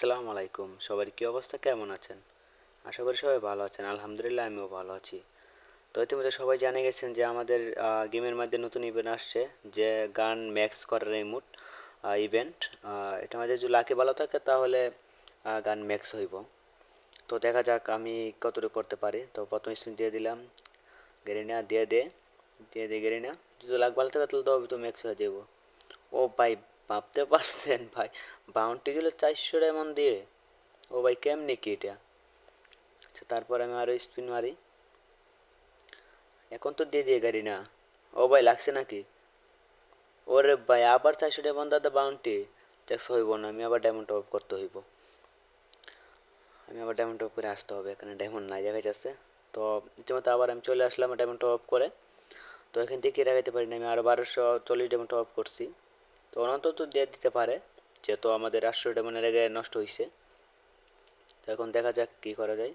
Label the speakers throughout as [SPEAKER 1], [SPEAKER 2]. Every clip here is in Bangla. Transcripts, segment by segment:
[SPEAKER 1] আসসালামু আলাইকুম। সবার কি অবস্থা? কেমন আছেন? আশা করি সবাই ভালো আছেন। আলহামদুলিল্লাহ, আমিও ভালো আছি। তো ইতিমধ্যে সবাই জেনে গেছেন যে আমাদের গেমের মধ্যে নতুন ইভেন্ট আসছে, যে গান ম্যাক্স করার রিমোট ইভেন্ট এটা আমাদের যদি লাকি ভালো থাকে, তাহলে গান ম্যাক্স হইব। তো দেখা যাক আমি কতটুকু করতে পারি। তো প্রথম স্পিন দিয়ে দিলাম। গেরিনা, দিয়ে দে। দিয়ে দে গেরিনা। যদি লাখ ভালো থাকে, তাহলে তো ম্যাক্স হয়ে যাব ও ভাই ভাবতে পারছেন ভাই? বাউন্টি দিল চারশো এমন দিয়ে। ও ভাই কেমনি কি এটা? আচ্ছা তারপর আমি আরও স্পিন মারি। এখন তো দিয়ে দিয়ে গাড়ি না। ও ভাই লাগছে নাকি? ওরে ভাই, আবার চারশো এমন দাদা বাউন্টি ট্যাক্স হইব না, আমি আবার ডায়মন্ড টপ করতে হইব। আমি আবার ডায়মন্ড টপ করে আসতে হবে, এখানে ডায়মন্ড নাই দেখা যাচ্ছে তো ইতিমধ্যে আবার আমি চলে আসলাম ডায়মন্ড টপ করে। তো এখান থেকে রাখাইতে পারি না, আমি আরও বারোশো চল্লিশ ডায়মন্ড টপ করছি। তো অনন্ত তো দিয়ে দিতে পারে, যেহেতু আমাদের রাষ্ট্রটা ডায়মন্ডের রেগে নষ্ট হয়েছে তো এখন দেখা যাক কী করা যায়।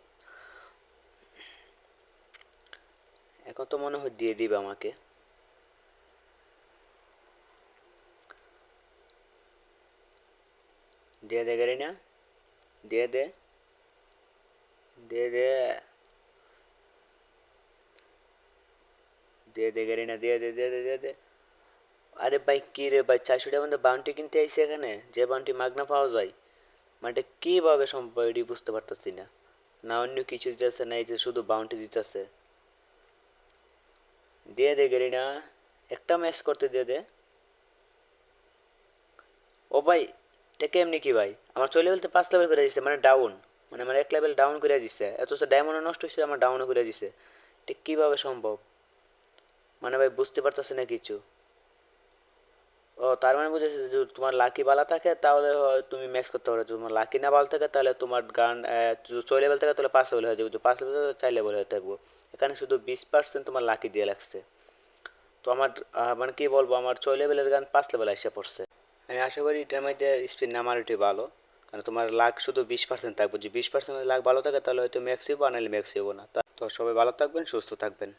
[SPEAKER 1] এখন তো মনে হয় দিয়ে দিবে আমাকে। দিয়ে দে গাড়ি না দিয়ে দে দিয়ে দে। দিয়ে দে গাড়ি না দিয়ে দে দিয়ে দে দিয়ে দে। আরে ভাই, কি রে ভাই? চারশো টাকার মধ্যে বাউন্টি কিনতে আইসি এখানে? যে বাউন্টি মাগনা পাওয়া যায়? মানে কীভাবে সম্ভব এটি বুঝতে পারতেছি না। না, অন্য কিছু দিতেছে, না এই যে শুধু বাউন্টি দিতেছে। দিয়ে দে গেরি না। একটা ম্যাচ করতে দিয়ে দে। ও ভাই, এটা কেমনি কি ভাই? আমার চলে বলতে পাঁচ লেভেল করে দিচ্ছে মানে ডাউন মানে আমার এক লেভেল ডাউন করে দিচ্ছে অথচ ডায়মন্ড নষ্ট হয়েছে আমার ডাউনও করে দিছে। এটা কীভাবে সম্ভব? মানে ভাই, বুঝতে পারতেছে না কিছু। ও, তার মানে বুঝেছি যে তোমার লাকি বালা থাকে, তাহলে হয় তুমি ম্যাক্স করতে পারো। তোমার লাকি না ভালো থাকে, তাহলে তোমার গান ছয় লেভেল থাকে, তাহলে পাঁচ লেভেল হয়ে যাবে। পাঁচ লেভেল চার লেভেল হয়ে থাকব। এখানে শুধু বিশ পার্সেন্ট তোমার লাকি দিয়ে লাগছে। তো আমার মানে কি বলব, আমার ছয় লেভেলের গান পাঁচ লেভেল এসে পড়ছে। আমি আশা করি এটার মধ্যে স্পিন নামার এটি ভালো। কারণ তোমার লাখ শুধু বিশ পার্সেন্ট থাকবে। যদি বিশ পার্সেন্ট লাখ ভালো থাকে, তাহলে হয়তো ম্যাক্স হইব, আর ম্যাক্স হইব না। তো সবাই ভালো থাকবেন, সুস্থ থাকবেন।